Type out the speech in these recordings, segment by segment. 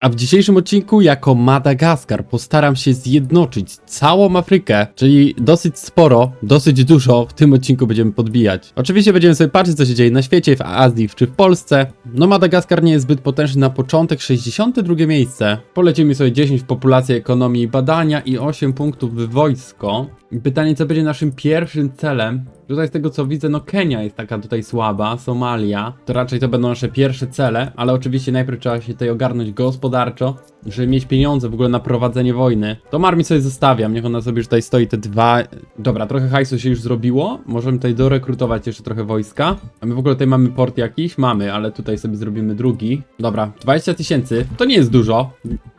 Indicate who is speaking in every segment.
Speaker 1: A w dzisiejszym odcinku jako Madagaskar postaram się zjednoczyć całą Afrykę, czyli dosyć sporo, dosyć dużo w tym odcinku będziemy podbijać. Oczywiście będziemy sobie patrzeć co się dzieje na świecie, w Azji czy w Polsce. No Madagaskar nie jest zbyt potężny na początek, 62 miejsce. Polecimy sobie 10 w populacji, ekonomii i badania i 8 punktów w wojsko. Pytanie co będzie naszym pierwszym celem? Tutaj z tego co widzę, no Kenia jest taka tutaj słaba, Somalia, to raczej to będą nasze pierwsze cele, ale oczywiście najpierw trzeba się tutaj ogarnąć gospodarczo, żeby mieć pieniądze w ogóle na prowadzenie wojny. To armii sobie zostawiam, niech ona sobie tutaj stoi te dwa... Dobra, trochę hajsu się już zrobiło, możemy tutaj dorekrutować jeszcze trochę wojska. A my w ogóle tutaj mamy port jakiś? Mamy, ale tutaj sobie zrobimy drugi. Dobra, 20 tysięcy, to nie jest dużo,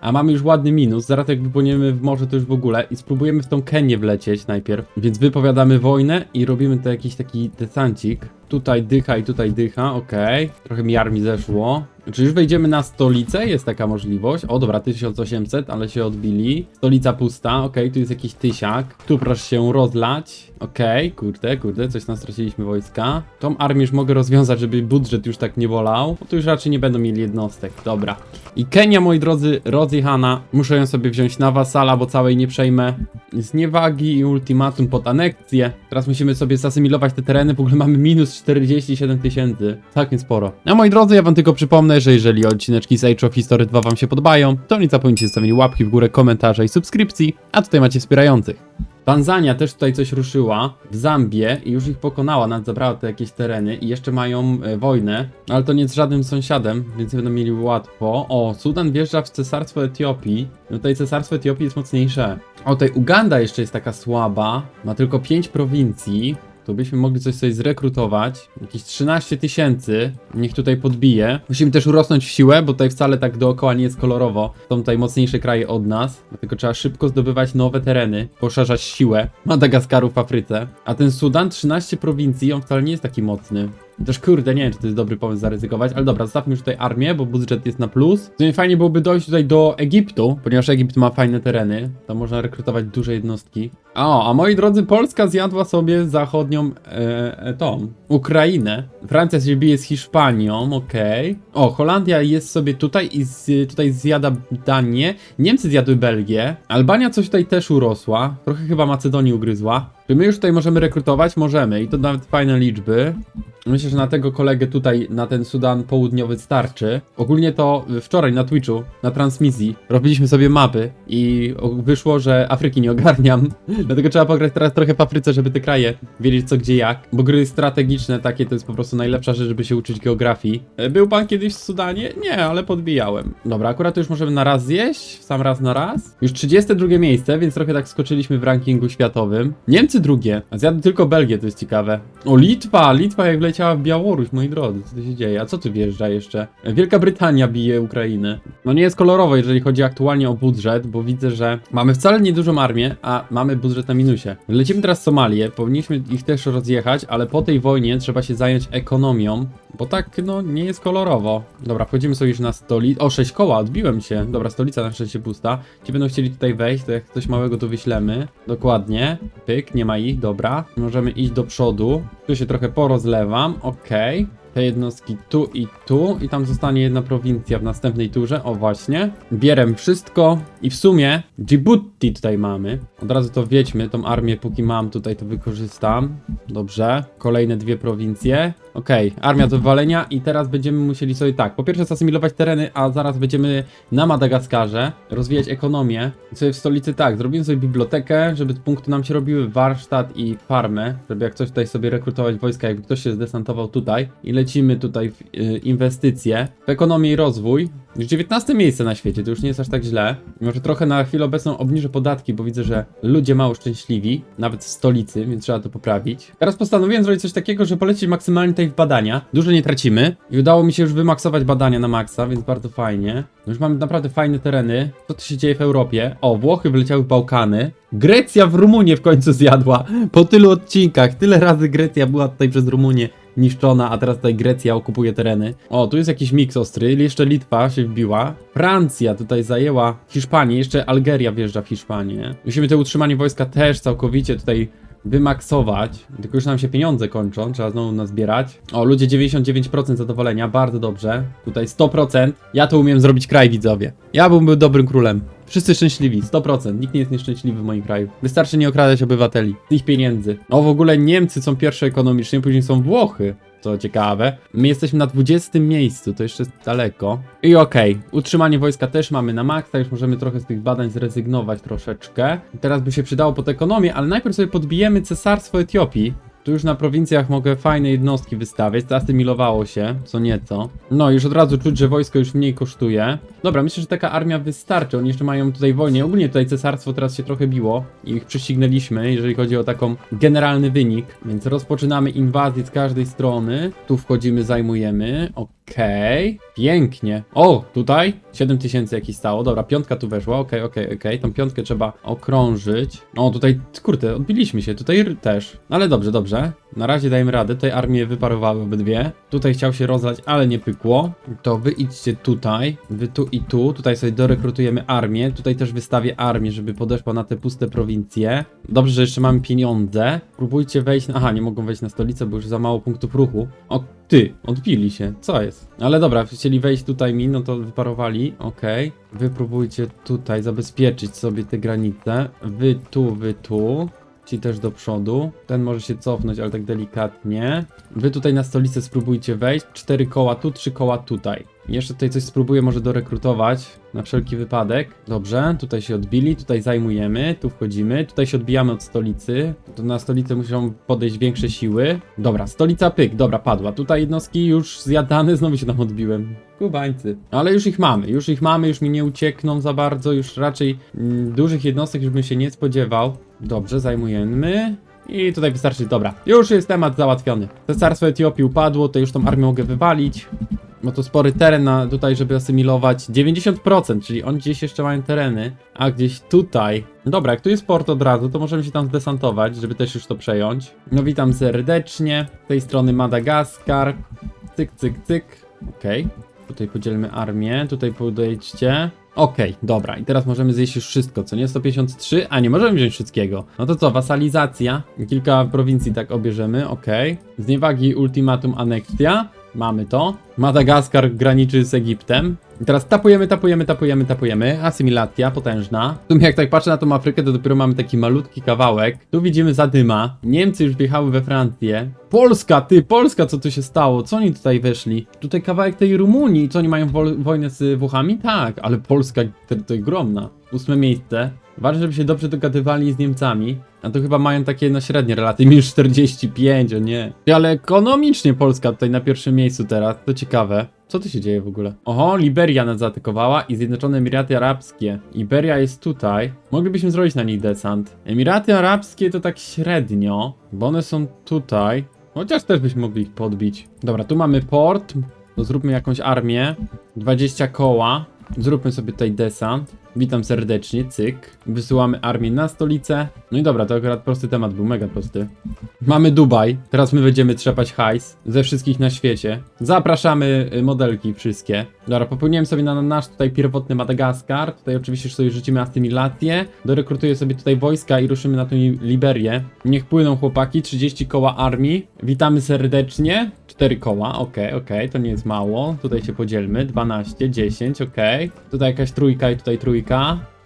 Speaker 1: a mamy już ładny minus, zaraz jak wypłyniemy w morze to już w ogóle i spróbujemy w tą Kenię wlecieć najpierw. Więc wypowiadamy wojnę i robimy to jakiś taki desancik. Tutaj dycha i tutaj dycha, okej. Trochę mi armii zeszło. Czy już wejdziemy na stolicę? Jest taka możliwość. O dobra, 1800, ale się odbili. Stolica pusta, okej, tu jest jakiś tysiak. Tu proszę się rozlać. Okej, kurde, kurde, coś tam straciliśmy wojska. Tą armię już mogę rozwiązać, żeby budżet już tak nie bolał. Bo tu już raczej nie będą mieli jednostek, dobra. I Kenia, moi drodzy, rozjechana. Muszę ją sobie wziąć na wasala, bo całej nie przejmę. Z niewagi i ultimatum pod aneksję. Teraz musimy sobie zasymilować te tereny, w ogóle mamy minus 47 tysięcy. Całkiem sporo. A moi drodzy, ja wam tylko przypomnę, że jeżeli odcineczki z Age of History 2 wam się podobają, to nie zapomnijcie zostawić łapki w górę, komentarza i subskrypcji, a tutaj macie wspierających. Tanzania też tutaj coś ruszyła, w Zambię i już ich pokonała, nawet zabrała te jakieś tereny i jeszcze mają e, wojnę, ale to nie z żadnym sąsiadem, więc będą mieli łatwo. O, Sudan wjeżdża w cesarstwo Etiopii, no tutaj cesarstwo Etiopii jest mocniejsze. O, tutaj Uganda jeszcze jest taka słaba, ma tylko 5 prowincji, byśmy mogli coś sobie zrekrutować. Jakieś 13 tysięcy. Niech tutaj podbije. Musimy też urosnąć w siłę, bo tutaj wcale tak dookoła nie jest kolorowo. Są tutaj mocniejsze kraje od nas. Dlatego trzeba szybko zdobywać nowe tereny, poszerzać siłę Madagaskaru w Afryce. A ten Sudan, 13 prowincji, on wcale nie jest taki mocny. Też kurde, nie wiem, czy to jest dobry pomysł zaryzykować, ale dobra, zostawmy już tutaj armię, bo budżet jest na plus. W sumie fajnie byłoby dojść tutaj do Egiptu, ponieważ Egipt ma fajne tereny, tam można rekrutować duże jednostki. O, a moi drodzy, Polska zjadła sobie zachodnią, e, e, tą, Ukrainę. Francja się bije z Hiszpanią, okej. O, Holandia jest sobie tutaj i z, tutaj zjada Danię. Niemcy zjadły Belgię. Albania coś tutaj też urosła, trochę chyba Macedonii ugryzła. Czy my już tutaj możemy rekrutować? Możemy i to nawet fajne liczby. Myślę, że na tego kolegę tutaj, na ten Sudan Południowy starczy. Ogólnie to wczoraj na Twitchu, na transmisji, robiliśmy sobie mapy i wyszło, że Afryki nie ogarniam. Dlatego trzeba pograć teraz trochę w Afryce, żeby te kraje wiedzieć co, gdzie, jak. Bo gry strategiczne takie to jest po prostu najlepsza rzecz, żeby się uczyć geografii. E, Był pan kiedyś w Sudanie? Nie, ale podbijałem. Dobra, akurat to już możemy na raz zjeść, sam raz na raz. Już 32 miejsce, więc trochę tak skoczyliśmy w rankingu światowym. Niemcy drugie, a zjadły tylko Belgię, to jest ciekawe. O, Litwa! Litwa jak wleciała w Białoruś, moi drodzy, co tu się dzieje? A co tu wjeżdża jeszcze? Wielka Brytania bije Ukrainę. No nie jest kolorowo, jeżeli chodzi aktualnie o budżet, bo widzę, że mamy wcale niedużą armię, a mamy budżet na minusie. Lecimy teraz Somalię, powinniśmy ich też rozjechać, ale po tej wojnie trzeba się zająć ekonomią, bo tak, no, nie jest kolorowo. Dobra, wchodzimy sobie już na stolicę. O, 6 koła, odbiłem się. Dobra, stolica na szczęście pusta. Ci będą chcieli tutaj wejść, to jak coś małego to wyślemy. Dokładnie. Pyk, nie ma ich, dobra. Możemy iść do przodu. Tu się trochę porozlewam, okej. Te jednostki tu i tu i tam zostanie jedna prowincja w następnej turze, o właśnie. Bierem wszystko i w sumie Djibouti tutaj mamy. Od razu to wiedźmy, tą armię póki mam tutaj to wykorzystam. Dobrze, kolejne dwie prowincje. Okej, armia do wywalenia i teraz będziemy musieli sobie tak, po pierwsze zasymilować tereny, a zaraz będziemy na Madagaskarze rozwijać ekonomię. I sobie w stolicy tak, zrobimy sobie bibliotekę, żeby punkty nam się robiły, warsztat i farmę, żeby jak coś tutaj sobie rekrutować wojska, jakby ktoś się zdesantował tutaj i lecimy tutaj w y, inwestycje, w ekonomię i rozwój. Już 19 miejsce na świecie, to już nie jest aż tak źle. Może trochę na chwilę obecną obniżę podatki, bo widzę, że ludzie mało szczęśliwi, nawet w stolicy, więc trzeba to poprawić. Teraz postanowiłem zrobić coś takiego, że polecieć maksymalnie tutaj w badania. Dużo nie tracimy i udało mi się już wymaksować badania na maksa, więc bardzo fajnie. No Już mamy naprawdę fajne tereny. Co tu się dzieje w Europie? O, Włochy wyleciały w Bałkany. Grecja w Rumunię w końcu zjadła. Po tylu odcinkach, tyle razy Grecja była tutaj przez Rumunię niszczona, a teraz tutaj Grecja okupuje tereny. O, tu jest jakiś miks ostry, jeszcze Litwa się wbiła. Francja tutaj zajęła Hiszpanię, jeszcze Algeria wjeżdża w Hiszpanię. Musimy to utrzymanie wojska też całkowicie tutaj wymaksować, tylko już nam się pieniądze kończą, trzeba znowu nazbierać. O, ludzie 99% zadowolenia, bardzo dobrze. Tutaj 100%. Ja to umiem zrobić kraj, widzowie. Ja bym był dobrym królem. Wszyscy szczęśliwi, 100%. Nikt nie jest nieszczęśliwy w moim kraju. Wystarczy nie okradać obywateli ich pieniędzy. O, w ogóle Niemcy są pierwsze ekonomicznie, później są Włochy. Co ciekawe. My jesteśmy na 20 miejscu, to jeszcze jest daleko. I okej, utrzymanie wojska też mamy na maksa, już możemy trochę z tych badań zrezygnować troszeczkę. Teraz by się przydało pod ekonomię, ale najpierw sobie podbijemy cesarstwo Etiopii. Tu już na prowincjach mogę fajne jednostki wystawiać, zasymilowało się, co nieco. No, już od razu czuć, że wojsko już mniej kosztuje. Dobra, myślę, że taka armia wystarczy, oni jeszcze mają tutaj wojnę. Ogólnie tutaj cesarstwo teraz się trochę biło i ich prześcignęliśmy, jeżeli chodzi o taką generalny wynik. Więc rozpoczynamy inwazję z każdej strony. Tu wchodzimy, zajmujemy. Okej, pięknie. O, tutaj 7000 jakieś stało. Dobra, piątka tu weszła. Okej, okej, okej. Tą piątkę trzeba okrążyć. O, tutaj, kurde, odbiliśmy się. Tutaj też. Ale dobrze, dobrze. Na razie dajemy radę. Tutaj armie wyparowały obydwie. Tutaj chciał się rozlać, ale nie pykło. To wy idźcie tutaj. Wy tu i tu. Tutaj sobie dorekrutujemy armię. Tutaj też wystawię armię, żeby podeszła na te puste prowincje. Dobrze, że jeszcze mamy pieniądze. Próbujcie wejść na... Aha, nie mogą wejść na stolicę, bo już za mało punktów ruchu. O, ty, odbili się. Co jest? Ale dobra, chcieli wejść tutaj mi, no to wyparowali. Okej. Wy próbujcie tutaj zabezpieczyć sobie te granice. Wy tu, wy tu. Ci też do przodu. Ten może się cofnąć, ale tak delikatnie. Wy tutaj na stolicę spróbujcie wejść. Cztery koła tu, trzy koła tutaj. Jeszcze tutaj coś spróbuję może dorekrutować na wszelki wypadek. Dobrze, tutaj się odbili, tutaj zajmujemy, tu wchodzimy, tutaj się odbijamy od stolicy. To na stolicę muszą podejść większe siły. Dobra, stolica pyk, dobra, padła. Tutaj jednostki już zjadane, znowu się tam odbiłem. Kubańcy. Ale już ich mamy, już ich mamy, już mi nie uciekną za bardzo, już raczej mm, dużych jednostek już bym się nie spodziewał. Dobrze, zajmujemy. I tutaj wystarczy, dobra, już jest temat załatwiony. Cesarstwo Etiopii upadło, to już tą armię mogę wywalić. Bo to spory teren na, tutaj, żeby asymilować 90%, czyli oni gdzieś jeszcze mają tereny, a gdzieś tutaj. Dobra, jak tu jest port od razu, to możemy się tam zdesantować, żeby też już to przejąć. No witam serdecznie. Z tej strony Madagaskar. Cyk, cyk, cyk. Okej. Tutaj podzielmy armię, tutaj podejdźcie. Okej, dobra, i teraz możemy zjeść już wszystko, co nie? 153, a nie możemy wziąć wszystkiego. No to co, wasalizacja, kilka prowincji tak obierzemy, okej. Zniewagi, ultimatum, aneksja, mamy to. Madagaskar graniczy z Egiptem. I teraz tapujemy, tapujemy, tapujemy, tapujemy. Asymilacja potężna. W sumie jak tak patrzę na tą Afrykę, to dopiero mamy taki malutki kawałek. Tu widzimy zadyma. Niemcy już wjechały we Francję. Polska, ty, Polska, co tu się stało? Co oni tutaj weszli? Tutaj kawałek tej Rumunii. Co oni mają wojnę z Włochami? Tak, ale Polska to, to ogromna. Ósme miejsce. Ważne, żeby się dobrze dogadywali z Niemcami. A to chyba mają takie no średnie relacje, minus 45, o nie. Ale ekonomicznie Polska tutaj na pierwszym miejscu teraz, to ciekawe. Co tu się dzieje w ogóle? Oho, Liberia nas zaatakowała i Zjednoczone Emiraty Arabskie. Iberia jest tutaj. Moglibyśmy zrobić na nich desant. Emiraty Arabskie to tak średnio, bo one są tutaj. Chociaż też byśmy mogli ich podbić. Dobra, tu mamy port. To zróbmy jakąś armię. 20 koła. Zróbmy sobie tutaj desant. Witam serdecznie, cyk. Wysyłamy armię na stolicę. No i dobra, to akurat prosty temat był, mega prosty. Mamy Dubaj, teraz my będziemy trzepać hajs ze wszystkich na świecie. Zapraszamy y, modelki wszystkie. Dobra, popełniłem sobie na nasz tutaj pierwotny Madagaskar. Tutaj oczywiście sobie rzucimy asymilację. Dorekrutuję sobie tutaj wojska i ruszymy na tą Li- Liberię. Niech płyną chłopaki, 30 koła armii. Witamy serdecznie. 4 koła, okej, okej, to nie jest mało. Tutaj się podzielmy, 12, 10, okej. Tutaj jakaś trójka i tutaj trójka.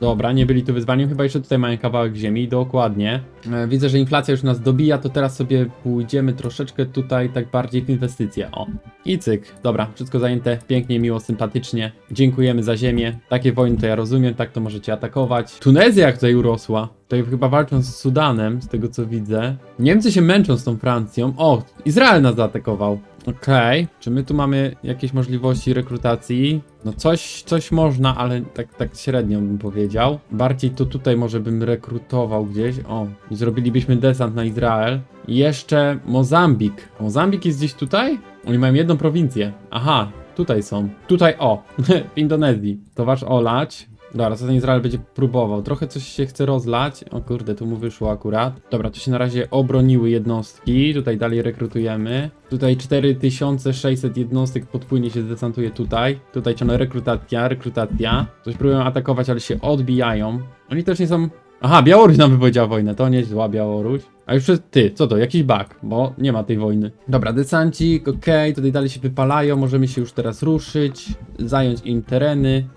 Speaker 1: Dobra, nie byli tu wyzwaniem, chyba jeszcze tutaj mają kawałek ziemi, dokładnie. E, widzę, że inflacja już nas dobija, to teraz sobie pójdziemy troszeczkę tutaj tak bardziej w inwestycje, o. I cyk, dobra, wszystko zajęte, pięknie, miło, sympatycznie. Dziękujemy za ziemię. Takie wojny to ja rozumiem, tak to możecie atakować. Tunezja jak tutaj urosła. Tutaj chyba walczą z Sudanem, z tego co widzę. Niemcy się męczą z tą Francją. O, Izrael nas zaatakował. Okej, czy my tu mamy jakieś możliwości rekrutacji? No coś, coś można, ale tak, tak średnio bym powiedział. Bardziej to tutaj może bym rekrutował gdzieś. O, i zrobilibyśmy desant na Izrael. I jeszcze Mozambik. Mozambik jest gdzieś tutaj? Oni mają jedną prowincję. Aha, tutaj są. Tutaj o, w Indonezji. To wasz olać. Dobra, co ten Izrael będzie próbował? Trochę coś się chce rozlać. O kurde, tu mu wyszło akurat. Dobra, tu się na razie obroniły jednostki. Tutaj dalej rekrutujemy. Tutaj 4600 jednostek podpłynie się zdesantuje tutaj. Tutaj ciągle rekrutacja, rekrutacja. Coś próbują atakować, ale się odbijają. Oni też nie są... Aha, Białoruś nam wypowiedziała wojnę, to nie zła Białoruś. A już przed- ty, co to? Jakiś bug, bo nie ma tej wojny. Dobra, desancik, okej, tutaj dalej się wypalają, możemy się już teraz ruszyć, zająć im tereny.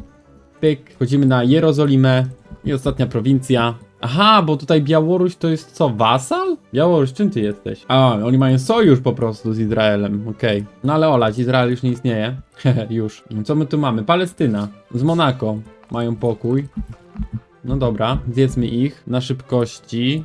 Speaker 1: Pyk, wchodzimy na Jerozolimę i ostatnia prowincja. Aha, bo tutaj Białoruś to jest co, wasal? Białoruś, czym ty jesteś? A, oni mają sojusz po prostu z Izraelem, okej. No ale olać, Izrael już nie istnieje. Hehe, już. Co my tu mamy? Palestyna z Monako mają pokój. No dobra, zjedzmy ich na szybkości.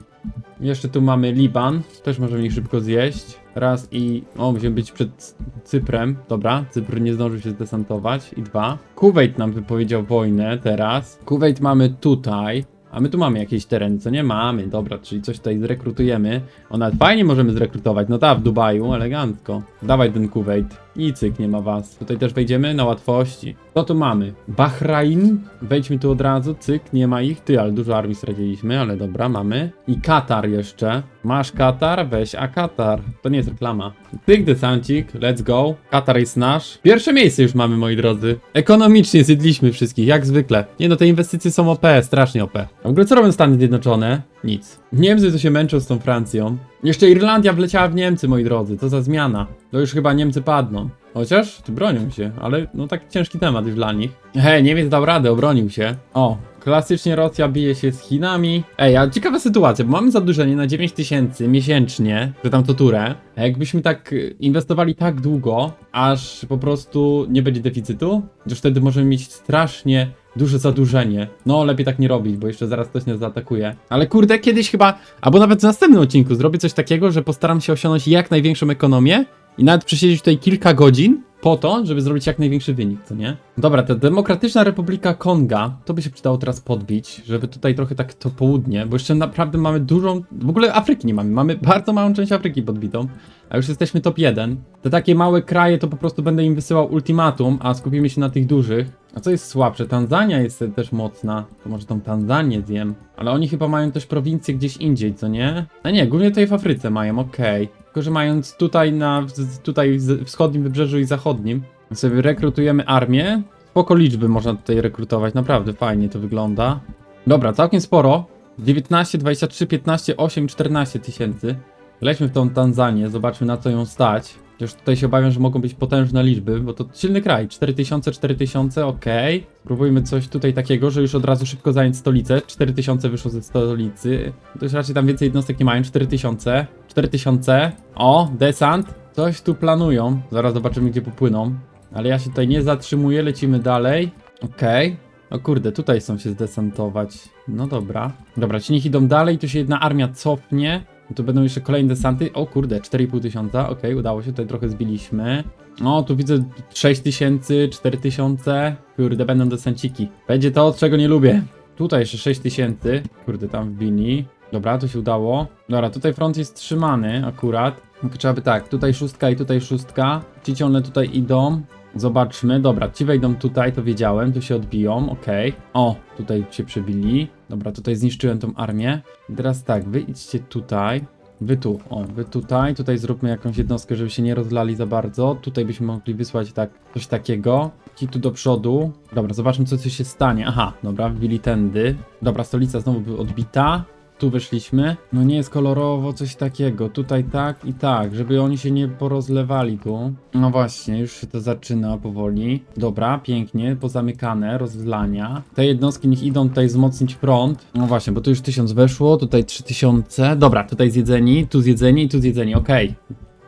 Speaker 1: Jeszcze tu mamy Liban, też możemy ich szybko zjeść. Raz i... O, musimy być przed Cyprem. Dobra, Cypr nie zdążył się zdesantować. I dwa. Kuwait nam wypowiedział wojnę teraz. Kuwait mamy tutaj. A my tu mamy jakieś tereny, co nie mamy. Dobra, czyli coś tutaj zrekrutujemy. O, nawet fajnie możemy zrekrutować. No tak, w Dubaju, elegancko. Dawaj ten Kuwait. I cyk, nie ma was. Tutaj też wejdziemy na łatwości. Co tu mamy? Bahrain. Wejdźmy tu od razu, cyk, nie ma ich. Ty, ale dużo armii straciliśmy, ale dobra, mamy. I Katar jeszcze. Masz Katar? Weź, a Katar. To nie jest reklama. Cyk, desancik, let's go. Katar jest nasz. Pierwsze miejsce już mamy, moi drodzy. Ekonomicznie zjedliśmy wszystkich, jak zwykle. Nie no, te inwestycje są OP, strasznie OP. A w ogóle co robią Stany Zjednoczone? Nic. Niemcy to się męczą z tą Francją. Jeszcze Irlandia wleciała w Niemcy, moi drodzy. To za zmiana. To już chyba Niemcy padną. Chociaż, tu bronią się, ale no taki ciężki temat już dla nich. Hej, Niemiec dał radę, obronił się. O, klasycznie Rosja bije się z Chinami. Ej, a ciekawa sytuacja, bo mamy zadłużenie na 9 tysięcy miesięcznie, że tam to turę. A jakbyśmy tak y, inwestowali tak długo, aż po prostu nie będzie deficytu, to wtedy możemy mieć strasznie duże zadłużenie. No, lepiej tak nie robić, bo jeszcze zaraz ktoś nas zaatakuje. Ale kurde, kiedyś chyba, albo nawet w następnym odcinku zrobię coś takiego, że postaram się osiągnąć jak największą ekonomię i nawet przesiedzieć tutaj kilka godzin po to, żeby zrobić jak największy wynik, co nie? Dobra, ta Demokratyczna Republika Konga, to by się przydało teraz podbić, żeby tutaj trochę tak to południe, bo jeszcze naprawdę mamy dużą, w ogóle Afryki nie mamy, mamy bardzo małą część Afryki podbitą, a już jesteśmy top 1. Te takie małe kraje to po prostu będę im wysyłał ultimatum, a skupimy się na tych dużych. A co jest słabsze? Tanzania jest też mocna, to może tą Tanzanię zjem, ale oni chyba mają też prowincję gdzieś indziej, co nie? A nie, głównie tutaj w Afryce mają, okej. Tylko, że mając tutaj na tutaj wschodnim wybrzeżu i zachodnim, sobie rekrutujemy armię. Spoko liczby można tutaj rekrutować, naprawdę fajnie to wygląda. Dobra, całkiem sporo. 19, 23, 15, 8, 14 tysięcy. Lećmy w tą Tanzanię, zobaczmy na co ją stać. Już tutaj się obawiam, że mogą być potężne liczby, bo to silny kraj. 4000, 4000, okej. Spróbujmy coś tutaj takiego, że już od razu szybko zająć stolicę. 4000 wyszło ze stolicy. To już raczej tam więcej jednostek nie mają. 4000, 4000. O, desant. Coś tu planują. Zaraz zobaczymy, gdzie popłyną. Ale ja się tutaj nie zatrzymuję, lecimy dalej. Okej. O kurde, tutaj chcą się zdesantować. No dobra. Dobra, ci niech idą dalej, tu się jedna armia cofnie. Tu będą jeszcze kolejne desanty. O kurde, 4,5 tysiąca. Okej, udało się, tutaj trochę zbiliśmy. O, tu widzę 6 tysięcy, 4 tysiące. Kurde, będą desanciki. Będzie to, czego nie lubię. Tutaj jeszcze 6 tysięcy. Kurde, tam wbili. Dobra, to się udało. Dobra, tutaj front jest trzymany akurat. Trzeba by tak, tutaj szóstka i tutaj szóstka. Ci ciągle tutaj idą. Zobaczmy, dobra, ci wejdą tutaj, to wiedziałem, tu się odbiją, okej. O, tutaj się przebili. Dobra, tutaj zniszczyłem tą armię. I teraz tak, wy idźcie tutaj. Wy tu, o, wy tutaj, tutaj zróbmy jakąś jednostkę, żeby się nie rozlali za bardzo. Tutaj byśmy mogli wysłać tak, coś takiego. Ci tu do przodu. Dobra, zobaczmy co tu się stanie. Aha, dobra, wbili tędy. Dobra, stolica znowu była odbita. Tu wyszliśmy. No nie jest kolorowo, coś takiego. Tutaj tak i tak, żeby oni się nie porozlewali tu. No właśnie, już się to zaczyna powoli. Dobra, pięknie, pozamykane, rozlania. Te jednostki niech idą tutaj wzmocnić front. No właśnie, bo tu już 1000 weszło, tutaj 3000. Dobra, tutaj zjedzeni, tu zjedzeni i tu zjedzeni, okej.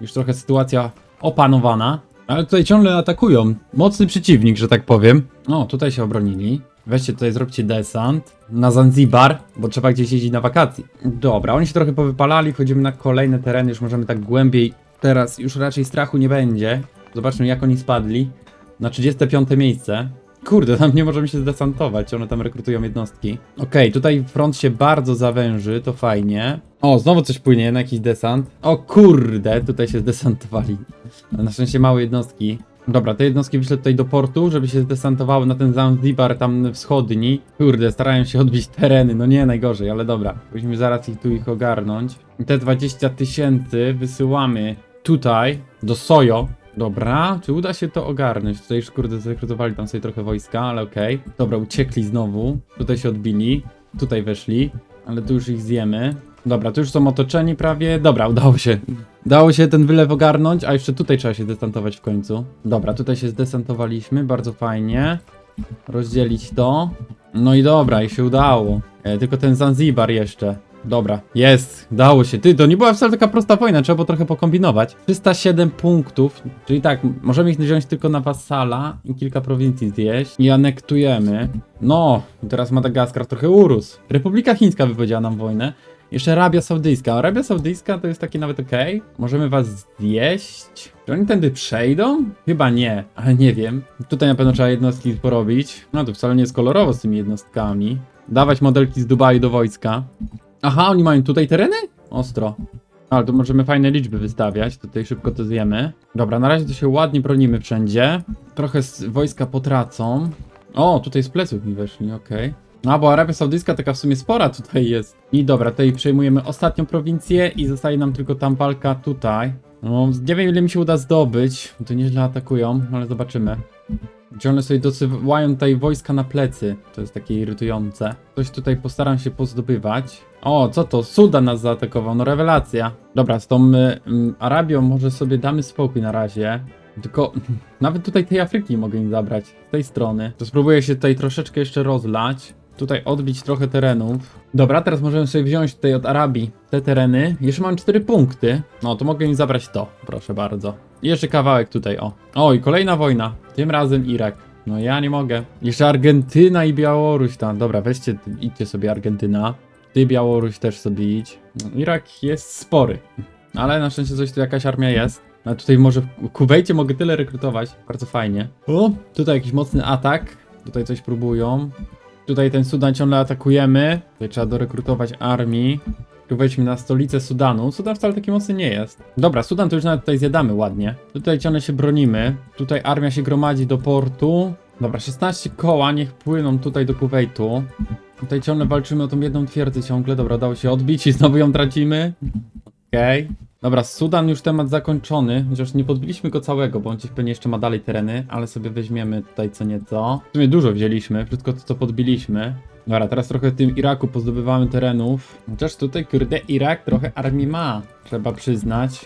Speaker 1: Już trochę sytuacja opanowana. Ale tutaj ciągle atakują. Mocny przeciwnik, że tak powiem. O, tutaj się obronili. Weźcie tutaj, zróbcie desant na Zanzibar, bo trzeba gdzieś jeździć na wakacje. Dobra, oni się trochę powypalali, wchodzimy na kolejne tereny, już możemy tak głębiej. Teraz już raczej strachu nie będzie. Zobaczmy jak oni spadli. Na 35 miejsce. Kurde, tam nie możemy się zdesantować, one tam rekrutują jednostki. Okej, tutaj front się bardzo zawęży, to fajnie. O, znowu coś płynie na jakiś desant. O kurde, tutaj się zdesantowali. Na szczęście małe jednostki. Dobra, te jednostki wyślę tutaj do portu, żeby się zdesantowały na ten Zanzibar tam wschodni. Kurde, starają się odbić tereny, no nie najgorzej, ale dobra. Musimy zaraz ich tu ich ogarnąć. I te 20 tysięcy wysyłamy tutaj, do Sojo. Dobra, czy uda się to ogarnąć? Tutaj już kurde zrekrutowali tam sobie trochę wojska, ale okej. Dobra, uciekli znowu. Tutaj się odbili, tutaj weszli, ale tu już ich zjemy. Dobra, tu już są otoczeni prawie. Dobra, udało się. Udało się ten wylew ogarnąć, a jeszcze tutaj trzeba się desantować w końcu. Dobra, tutaj się zdesantowaliśmy, bardzo fajnie. Rozdzielić to. No i dobra, i się udało. E, tylko ten Zanzibar jeszcze. Dobra, jest, udało się. Ty, to nie była wcale taka prosta wojna, trzeba było trochę pokombinować. 307 punktów, czyli tak, możemy ich wziąć tylko na wasala i kilka prowincji zjeść i anektujemy. No, teraz Madagaskar trochę urósł. Republika Chińska wypowiedziała nam wojnę. Jeszcze Arabia Saudyjska. Arabia Saudyjska to jest taki nawet okej. Możemy was zjeść. Czy oni tędy przejdą? Chyba nie, ale nie wiem. Tutaj na pewno trzeba jednostki porobić. No to wcale nie jest kolorowo z tymi jednostkami. Dawać modelki z Dubaju do wojska. Aha, oni mają tutaj tereny? Ostro. Ale tu możemy fajne liczby wystawiać, tutaj szybko to zjemy. Dobra, na razie to się ładnie bronimy wszędzie. Trochę wojska potracą. O, tutaj z pleców mi weszli, okej. No, bo Arabia Saudyjska taka w sumie spora tutaj jest. I dobra, tutaj przejmujemy ostatnią prowincję i zostaje nam tylko tam walka tutaj. No, nie wiem ile mi się uda zdobyć, to nieźle atakują, ale zobaczymy. Gdzie one sobie dosyłają tutaj wojska na plecy. To jest takie irytujące. Coś tutaj postaram się pozdobywać. O, co to? Sudan nas zaatakował, no rewelacja. Dobra, z tą y, y, Arabią może sobie damy spokój na razie. Tylko nawet tutaj tej Afryki mogę im zabrać, z tej strony. To spróbuję się tutaj troszeczkę jeszcze rozlać. Tutaj odbić trochę terenów. Dobra, teraz możemy sobie wziąć tutaj od Arabii te tereny. Jeszcze mam 4 punkty. No, to mogę im zabrać to, proszę bardzo. I jeszcze kawałek tutaj, o. O, i kolejna wojna. Tym razem Irak. No ja nie mogę. Jeszcze Argentyna i Białoruś tam. Dobra, weźcie, idźcie sobie Argentyna. Ty Białoruś też sobie idź. No, Irak jest spory. Ale na szczęście coś tu jakaś armia jest. A tutaj może w Kuwejcie mogę tyle rekrutować. Bardzo fajnie. O, tutaj jakiś mocny atak. Tutaj coś próbują. Tutaj ten Sudan ciągle atakujemy. Tutaj trzeba dorekrutować armii. Tu wejdźmy na stolicę Sudanu. Sudan wcale taki mocny nie jest. Dobra, Sudan to już nawet tutaj zjadamy ładnie. Tutaj ciągle się bronimy. Tutaj armia się gromadzi do portu. Dobra, 16 koła, niech płyną tutaj do Kuwejtu. Tutaj ciągle walczymy o tą jedną twierdzę ciągle. Dobra, dało się odbić i znowu ją tracimy. Okej. Dobra, Sudan już temat zakończony, chociaż nie podbiliśmy go całego, bo on gdzieś pewnie jeszcze ma dalej tereny, ale sobie weźmiemy tutaj co nieco. W sumie dużo wzięliśmy, wszystko to co podbiliśmy. Dobra, teraz trochę w tym Iraku pozdobywamy terenów. Chociaż tutaj, kurde, Irak trochę armii ma, trzeba przyznać.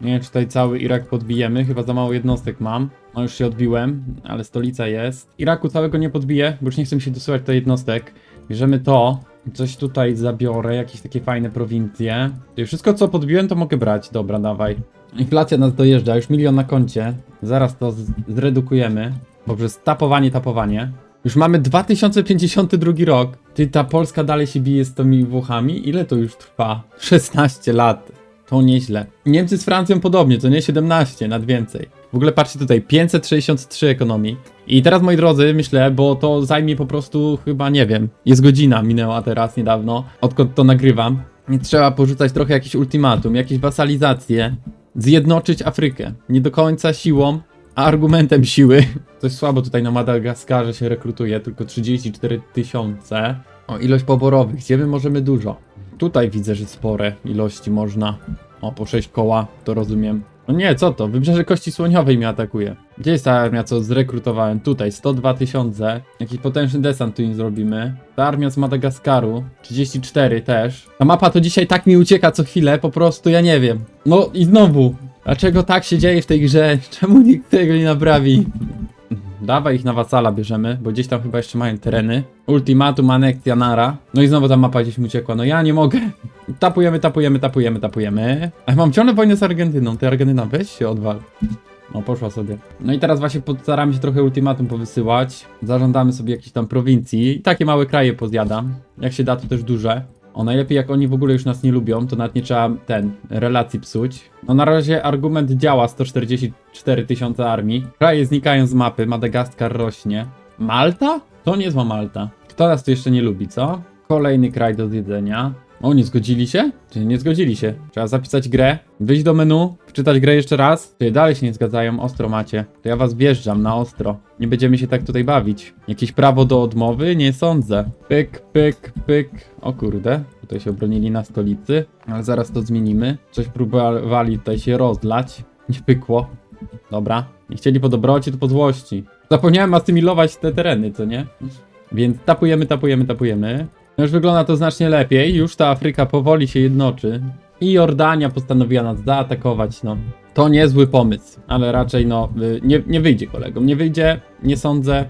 Speaker 1: Nie wiem, czy tutaj cały Irak podbijemy, chyba za mało jednostek mam. No już się odbiłem, ale stolica jest. Iraku całego nie podbiję, bo już nie chcę mi się dosyłać tutaj jednostek. Bierzemy to, coś tutaj zabiorę, jakieś takie fajne prowincje. Wszystko co podbiłem to mogę brać, dobra, dawaj. Inflacja nas dojeżdża, już milion na koncie. Zaraz to zredukujemy, bo przez tapowanie, tapowanie. Już mamy 2052 rok. Ty, ta Polska dalej się bije z tymi Włochami? Ile to już trwa? 16 lat. To nieźle. Niemcy z Francją podobnie, to nie 17, nad więcej. W ogóle patrzcie tutaj, 563 ekonomii. I teraz moi drodzy, myślę, bo to zajmie po prostu chyba, nie wiem, jest godzina minęła teraz niedawno, odkąd to nagrywam. Trzeba porzucać trochę jakiś ultimatum, jakieś wasalizacje, zjednoczyć Afrykę. Nie do końca siłą, a argumentem siły. Coś słabo tutaj na Madagaskarze się rekrutuje, tylko 34 tysiące. O, ilość poborowych, gdzie my możemy dużo. Tutaj widzę, że spore ilości można. O, po 6 koła, to rozumiem. No nie, co to? Wybrzeże Kości Słoniowej mnie atakuje. Gdzie jest ta armia, co zrekrutowałem? Tutaj, 102 tysiące. Jakiś potężny desant tu im zrobimy. Ta armia z Madagaskaru, 34 też. Ta mapa to dzisiaj tak mi ucieka co chwilę, po prostu ja nie wiem. No i znowu, dlaczego tak się dzieje w tej grze? Czemu nikt tego nie naprawi? Dawaj ich na wasala bierzemy, bo gdzieś tam chyba jeszcze mają tereny. Ultimatum, aneksja, nara. No i znowu ta mapa gdzieś mi uciekła. No ja nie mogę. Tapujemy, tapujemy, tapujemy, tapujemy. A mam ciągle wojnę z Argentyną. Ty Argentyna, weź się odwal. No, poszła sobie. No i teraz właśnie postaramy się trochę ultimatum powysyłać. Zażądamy sobie jakiejś tam prowincji. I takie małe kraje pozjadam. Jak się da, to też duże. O, najlepiej jak oni w ogóle już nas nie lubią, to nawet nie trzeba ten, relacji psuć. No na razie argument działa, 144 tysiące armii. Kraje znikają z mapy, Madagaskar rośnie. Malta? To nie zła Malta. Kto nas tu jeszcze nie lubi, co? Kolejny kraj do zjedzenia. O, nie zgodzili się? Czy nie zgodzili się? Trzeba zapisać grę, wyjść do menu, wczytać grę jeszcze raz. Czy dalej się nie zgadzają? Ostro macie. To ja was wjeżdżam na ostro. Nie będziemy się tak tutaj bawić. Jakieś prawo do odmowy? Nie sądzę. Pyk, pyk, pyk. O kurde. Tutaj się obronili na stolicy. Ale zaraz to zmienimy. Coś próbowali tutaj się rozlać. Nie pykło. Dobra. Nie chcieli po dobroci, to po złości. Zapomniałem asymilować te tereny, co nie? Więc tapujemy, tapujemy, tapujemy. Już wygląda to znacznie lepiej, już ta Afryka powoli się jednoczy. I Jordania postanowiła nas zaatakować, no. To niezły pomysł, ale raczej no, y, nie, nie wyjdzie kolegom, nie wyjdzie, nie sądzę.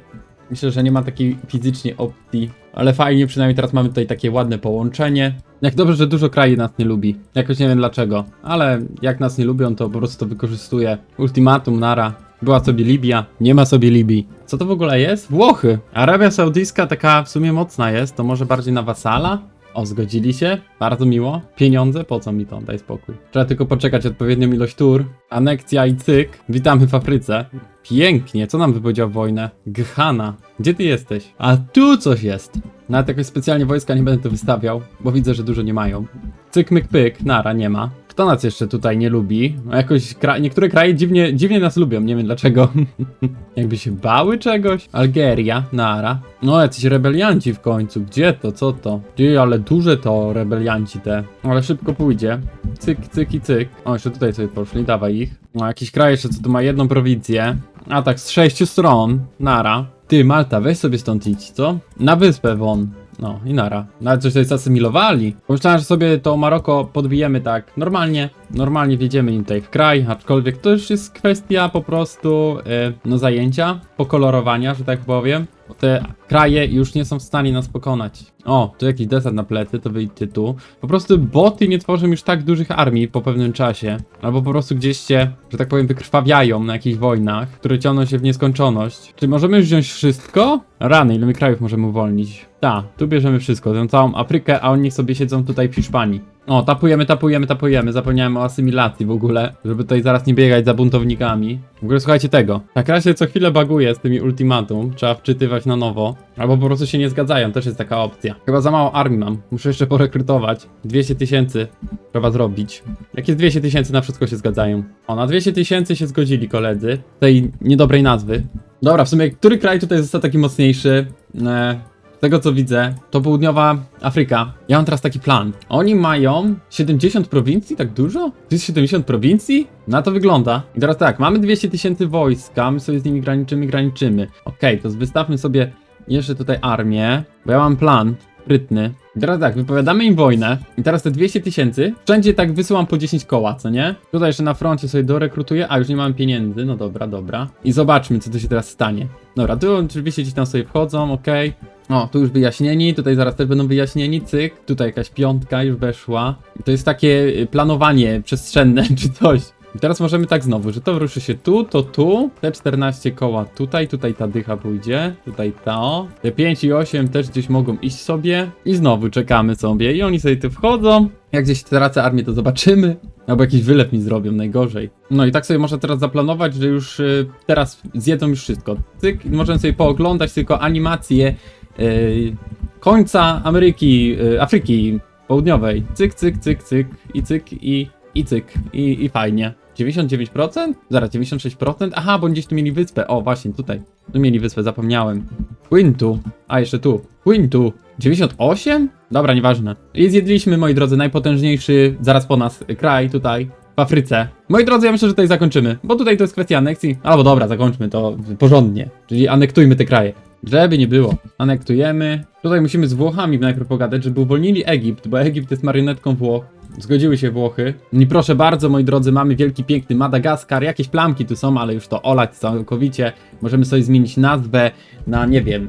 Speaker 1: Myślę, że nie ma takiej fizycznie opcji, ale fajnie, przynajmniej teraz mamy tutaj takie ładne połączenie. Jak dobrze, że dużo krajów nas nie lubi. Jakoś nie wiem dlaczego, ale jak nas nie lubią, to po prostu to wykorzystuje. Ultimatum, nara. Była sobie Libia, nie ma sobie Libii. Co to w ogóle jest? Włochy. Arabia Saudyjska taka w sumie mocna jest, to może bardziej na wasala? O, zgodzili się? Bardzo miło. Pieniądze? Po co mi to? Daj spokój. Trzeba tylko poczekać odpowiednią ilość tur. Anekcja i cyk. Witamy w Afryce. Pięknie. Co nam wypowiedział wojnę? Ghana. Gdzie ty jesteś? A tu coś jest. Nawet jakoś specjalnie wojska nie będę tu wystawiał, bo widzę, że dużo nie mają. Cyk, myk, pyk. Nara, nie ma. Kto nas jeszcze tutaj nie lubi? No jakoś kra niektóre kraje dziwnie, dziwnie nas lubią, nie wiem dlaczego. Jakby się bały czegoś? Algeria, Nara. No jacyś rebelianci w końcu. Gdzie to? Co to? Ty, ale duże to rebelianci te. Ale szybko pójdzie. Cyk, cyk i cyk. O, jeszcze tutaj sobie poszli, dawaj ich. No jakiś kraj jeszcze, co tu ma jedną prowincję. A tak z sześciu stron. Nara. Ty, Malta, weź sobie stąd idź, co? Na wyspę won. No i nara. Nawet coś tutaj zasymilowali. Pomyślałem, że sobie to Maroko podbijemy tak normalnie. Normalnie wjedziemy im tutaj w kraj, aczkolwiek to już jest kwestia po prostu e, no zajęcia, pokolorowania, że tak powiem. Bo te kraje już nie są w stanie nas pokonać. O, tu jakiś desant na plecy, to wyjdźcie tu. Po prostu boty nie tworzą już tak dużych armii po pewnym czasie. Albo po prostu gdzieś się, że tak powiem, wykrwawiają na jakichś wojnach, które ciągną się w nieskończoność. Czy możemy już wziąć wszystko? Rany, ile my krajów możemy uwolnić? Ta, tu bierzemy wszystko, tę całą Afrykę, a oni sobie siedzą tutaj w Hiszpanii. O, tapujemy, tapujemy, tapujemy. Zapomniałem o asymilacji w ogóle, żeby tutaj zaraz nie biegać za buntownikami. W ogóle słuchajcie tego. Tak raz się co chwilę baguje z tymi ultimatum, trzeba wczytywać na nowo. Albo po prostu się nie zgadzają, też jest taka opcja. Chyba za mało armii mam, muszę jeszcze porekrutować. 200 tysięcy trzeba zrobić. Jak jest 200 tysięcy, na wszystko się zgadzają. O, na 200 tysięcy się zgodzili koledzy, tej niedobrej nazwy. Dobra, w sumie, który kraj tutaj został taki mocniejszy? E, z tego co widzę, to południowa Afryka. Ja mam teraz taki plan. Oni mają 70 prowincji, tak dużo? To jest 70 prowincji? Na to wygląda. I teraz tak, mamy 200 tysięcy wojska, my sobie z nimi graniczymy, graniczymy. Okej, to wystawmy sobie jeszcze tutaj armię, bo ja mam plan sprytny. Teraz tak, wypowiadamy im wojnę i teraz te 200 tysięcy, wszędzie tak wysyłam po 10 koła, co nie? Tutaj jeszcze na froncie sobie dorekrutuję, a już nie mam pieniędzy, no dobra, dobra. I zobaczmy, co tu się teraz stanie. Dobra, tu oczywiście gdzieś tam sobie wchodzą, okej. O, tu już wyjaśnieni, tutaj zaraz też będą wyjaśnieni, cyk, tutaj jakaś piątka już weszła. To jest takie y, planowanie przestrzenne czy coś. I teraz możemy tak znowu, że to ruszy się tu, to tu, te 14 koła tutaj, tutaj ta dycha pójdzie, tutaj to, te 5 i 8 też gdzieś mogą iść sobie i znowu czekamy sobie i oni sobie tu wchodzą. Jak gdzieś tracę armię, to zobaczymy. Albo jakiś wylew mi zrobią, najgorzej. No i tak sobie można teraz zaplanować, że już y, teraz zjedzą już wszystko. Cyk, możemy sobie pooglądać tylko animacje y, końca Ameryki, y, Afryki Południowej. Cyk, cyk, cyk, cyk i cyk i, i cyk i, i fajnie. 99%? Zaraz, 96%? Aha, bo gdzieś tu mieli wyspę. O, właśnie, tutaj. Tu mieli wyspę, zapomniałem. Quintu. A, jeszcze tu. Quintu. 98? Dobra, nieważne. I zjedliśmy, moi drodzy, najpotężniejszy zaraz po nas kraj tutaj. W Afryce. Moi drodzy, ja myślę, że tutaj zakończymy, bo tutaj to jest kwestia aneksji. Albo dobra, zakończmy to porządnie. Czyli anektujmy te kraje. Żeby nie było. Anektujemy. Tutaj musimy z Włochami najpierw pogadać, żeby uwolnili Egipt, bo Egipt jest marionetką Włoch. Zgodziły się Włochy. I proszę bardzo, moi drodzy, mamy wielki, piękny Madagaskar. Jakieś plamki tu są, ale już to olać całkowicie. Możemy sobie zmienić nazwę na, nie wiem,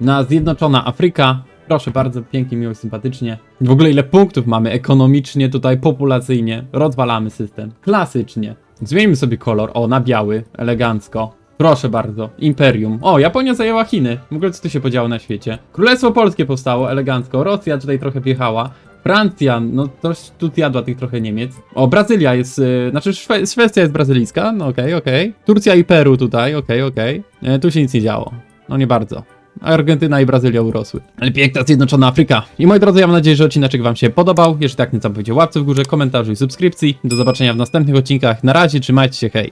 Speaker 1: na Zjednoczona Afryka. Proszę bardzo, pięknie, miło, sympatycznie. W ogóle ile punktów mamy ekonomicznie, tutaj populacyjnie. Rozwalamy system. Klasycznie. Zmieńmy sobie kolor. O, na biały. Elegancko. Proszę bardzo. Imperium. O, Japonia zajęła Chiny. W ogóle co tu się podziało na świecie? Królestwo Polskie powstało elegancko. Rosja tutaj trochę wjechała. Francja, no to tu zjadła tych trochę Niemiec. O, Brazylia jest, yy, znaczy Szwe Szwecja jest brazylijska, no okej, okej. Turcja i Peru tutaj, okej, okej. E, Tu się nic nie działo. No nie bardzo. Argentyna i Brazylia urosły. Ale piękna zjednoczona Afryka. I moi drodzy, ja mam nadzieję, że odcinek wam się podobał. Jeżeli tak, nie zapomnijcie łapce w górze, komentarzu i subskrypcji. Do zobaczenia w następnych odcinkach. Na razie, trzymajcie się, hej.